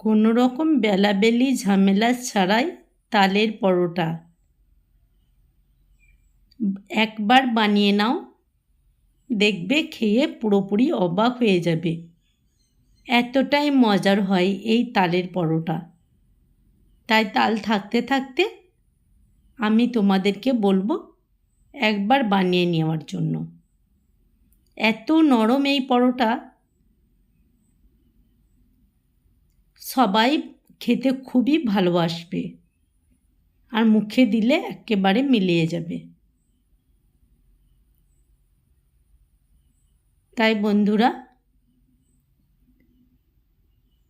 কোনো রকম বেলাবেলি ঝামেলা ছাড়াই তালের পরোটা। একবার বানিয়ে নাও, দেখবে খেয়ে পুরোপুরি অবাক হয়ে যাবে। এতটাই মজার হয় এই তালের পরোটা। তাই তাল থাকতে থাকতে আমি তোমাদেরকে বলব, একবার বানিয়ে নেওয়ার জন্য। এত নরম এই পরোটা সবাই খেতে খুবই ভালোবাসবে আর মুখে দিলে একেবারে মিলিয়ে যাবে। তাই বন্ধুরা,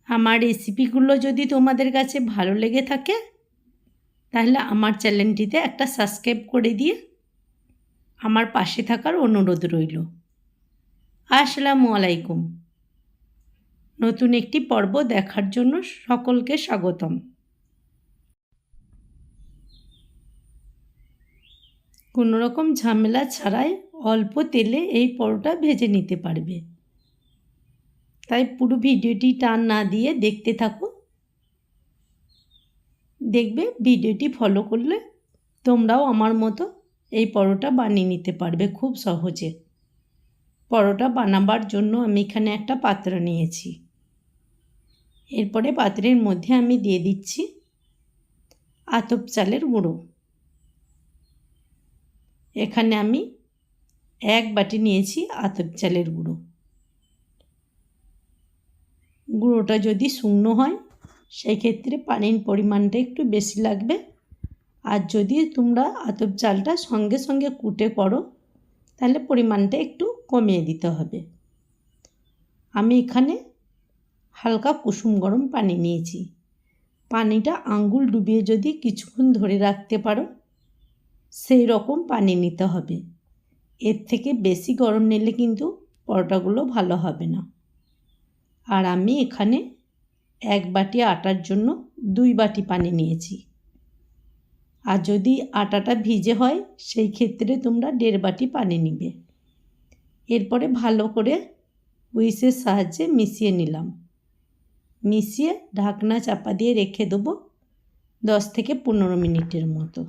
আমার রেসিপিগুলো যদি তোমাদের কাছে ভালো লেগে থাকে, তাহলে আমার চ্যানেলটিতে একটা সাবস্ক্রাইব করে দিয়ে আমার পাশে থাকার অনুরোধ রইল। আসসালামু আলাইকুম। নতুন একটি পর্ব দেখার জন্য সকলকে স্বাগতম। কোনো রকম ঝামেলা ছাড়াই অল্প তেলে এই পরোটা ভেজে নিতে পারবে। তাই পুরো ভিডিওটি টান না দিয়ে দেখতে থাকো। দেখবে ভিডিওটি ফলো করলে তোমরাও আমার মতো এই পরোটা বানিয়ে নিতে পারবে খুব সহজে। পরোটা বানাবার জন্য আমি এখানে একটা পাত্র নিয়েছি। এরপরে পাত্রের মধ্যে আমি দিয়ে দিচ্ছি আতপ চালের গুঁড়ো। এখানে আমি এক বাটি নিয়েছি আতপ চালের গুঁড়ো। গুঁড়োটা যদি শুকনো হয় সেই ক্ষেত্রে পানির পরিমাণটা একটু বেশি লাগবে। আর যদি তোমরা আতপ চালটা সঙ্গে সঙ্গে কুটে করো, তাহলে পরিমাণটা একটু কমিয়ে দিতে হবে। আমি এখানে হালকা কুসুম গরম পানি নিয়েছি। পানিটা আঙ্গুল ডুবিয়ে যদি কিছুক্ষণ ধরে রাখতে পারো, সেই রকম পানি নিতে হবে। এর থেকে বেশি গরম নিলে কিন্তু পরোটাগুলো ভালো হবে না। আর আমি এখানে এক বাটি আটার জন্য দুই বাটি পানি নিয়েছি। আর যদি আটাটা ভিজে হয়, সেই ক্ষেত্রে তোমরা দেড় বাটি পানি নিবে। এরপরে ভালো করে উইসের সাহায্যে মিশিয়ে নিলাম। মিশিয়ে ঢাকনা চাপা দিয়ে রেখে দেবো দশ থেকে পনেরো মিনিটের মতো।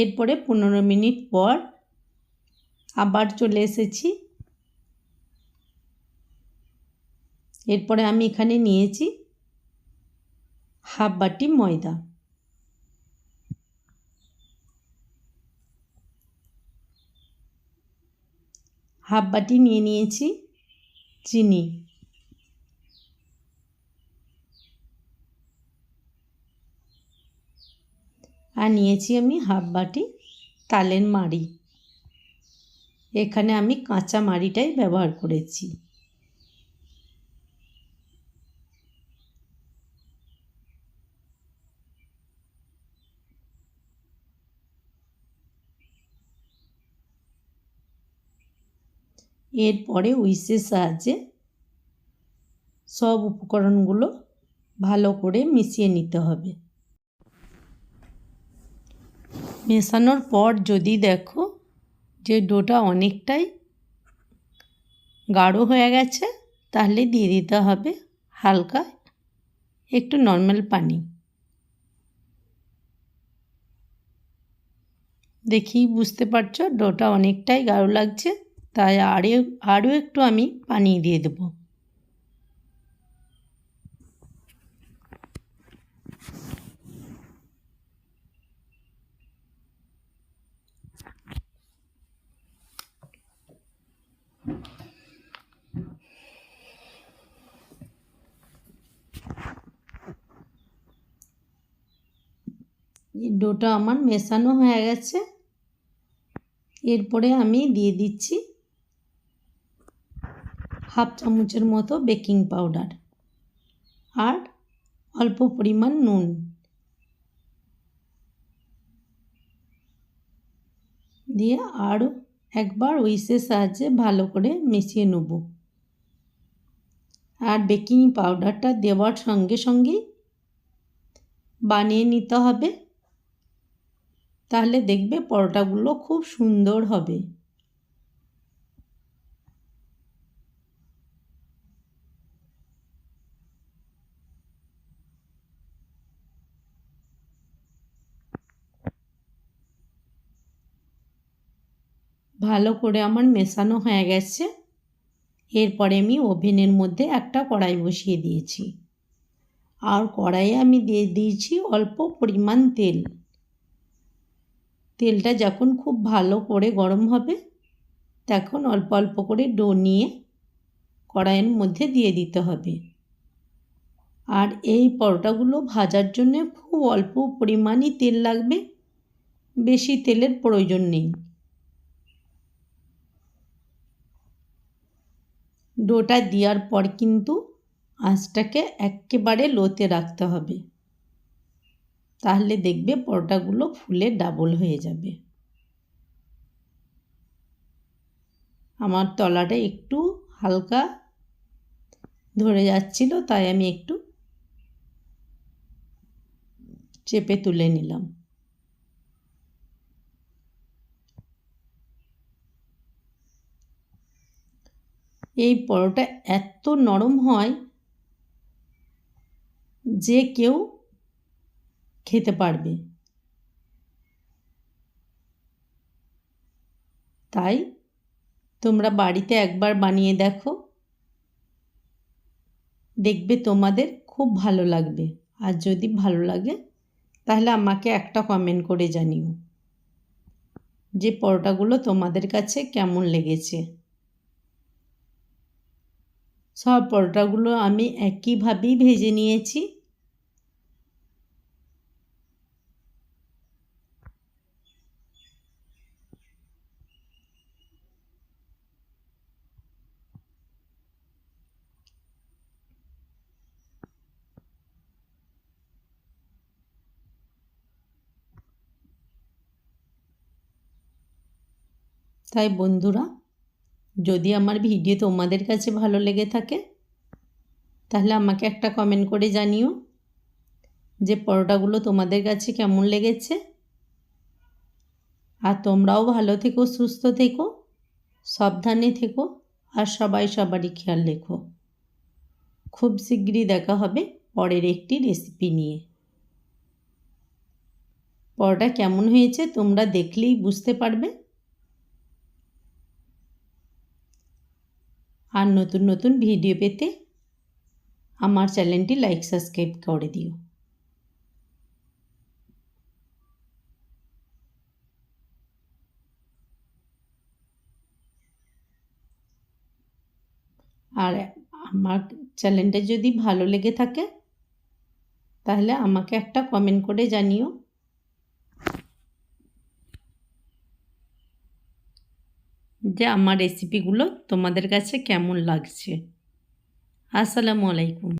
এরপরে পনেরো মিনিট পর আবার চলে এসেছি। এরপরে আমি এখানে নিয়েছি হাফ বাটি ময়দা। হাফ বাটি নিয়ে নিয়েছি চিনি। আর নিয়েছি আমি হাফ বাটি তালের মাড়ি। এখানে আমি কাঁচা মাড়িটাই ব্যবহার করেছি। এরপরে উইসের সাহায্যে সব উপকরণগুলো ভালো করে মিশিয়ে নিতে হবে। মেশানোর পর যদি দেখো যে ডোটা অনেকটাই গাঢ় হয়ে গেছে, তাহলে দিয়ে দিতে হবে হালকা একটু নর্মাল পানি। দেখি, বুঝতে পারছ? ডোটা অনেকটাই গাঢ় লাগছে। তাই আরও আরও একটু আমি পানি দিয়ে দেবো। ডোটা আমার মেশানো হয়ে গেছে। এরপরে আমি দিয়ে দিচ্ছি হাফ চামচের মতো বেকিং পাউডার। আর অল্প পরিমাণ নুন। দিয়ে আরও একবার উইসের সাহায্যে ভালো করে মিশিয়ে নেব। আর বেকিং পাউডারটা দেওয়ার সঙ্গে সঙ্গেই বানিয়ে নিতে হবে। তাহলে দেখবে পরোটাগুলো খুব সুন্দর হবে। ভালো করে আমার মেশানো হয়ে গেছে। এরপরে আমি ওভেনের মধ্যে একটা কড়াই বসিয়ে দিয়েছি। আর কড়াইয়ে আমি দিয়ে দিয়েছি অল্প পরিমাণ তেল। তেলটা যখন খুব ভালো করে গরম হবে, তখন অল্প অল্প করে ডো নিয়ে কড়াইয়ের মধ্যে দিয়ে দিতে হবে। আর এই পরোটাগুলো ভাজার জন্য খুব অল্প পরিমাণই তেল লাগবে। বেশি তেলের প্রয়োজন নেই। ডোটা দেওয়ার পর কিন্তু আঁচটাকে একেবারে লোতে রাখতে হবে। তাহলে দেখবে পরোটাগুলো ফুলে ডাবল হয়ে যাবে। আমার তলাটা একটু হালকা ধরে যাচ্ছিল, তাই আমি একটু চেপে তুলে নিলাম। এই পরোটা এত নরম হয় যে কেউ খেতে পারবে। তাই তোমরা বাড়িতে একবার বানিয়ে দেখো। দেখবে তোমাদের খুব ভালো লাগবে। আর যদি ভালো লাগে, তাহলে আমাকে একটা কমেন্ট করে জানিও যে পরোটাগুলো তোমাদের কাছে কেমন লেগেছে। সব পরোটাগুলো আমি একইভাবেই ভেজে নিয়েছি। তাই বন্ধুরা যদি আমার ভিডিও তোমাদের কাছে ভালো লেগে থাকে, তাহলে আমাকে একটা কমেন্ট করে জানিও যে পরোটাগুলো তোমাদের কাছে কেমন লেগেছে। আর তোমরাও ভালো থেকো, সুস্থ থেকো, সাবধানে থেকো, আর সবাই সবারই খেয়াল রেখো। খুব শীঘ্রই দেখা হবে পরের একটি রেসিপি নিয়ে। পরোটা কেমন হয়েছে তোমরা দেখলেই বুঝতে পারবে। আর নতুন নতুন ভিডিও পেতে আমার চ্যানেলটি লাইক, সাবস্ক্রাইব করে দিও। আর আমার চ্যানেলটা যদি ভালো লেগে থাকে, তাহলে আমাকে একটা কমেন্ট করে জানিও। যে আমার রেসিপিগুলো তোমাদের কাছে কেমন লাগছে। আসসালামু আলাইকুম।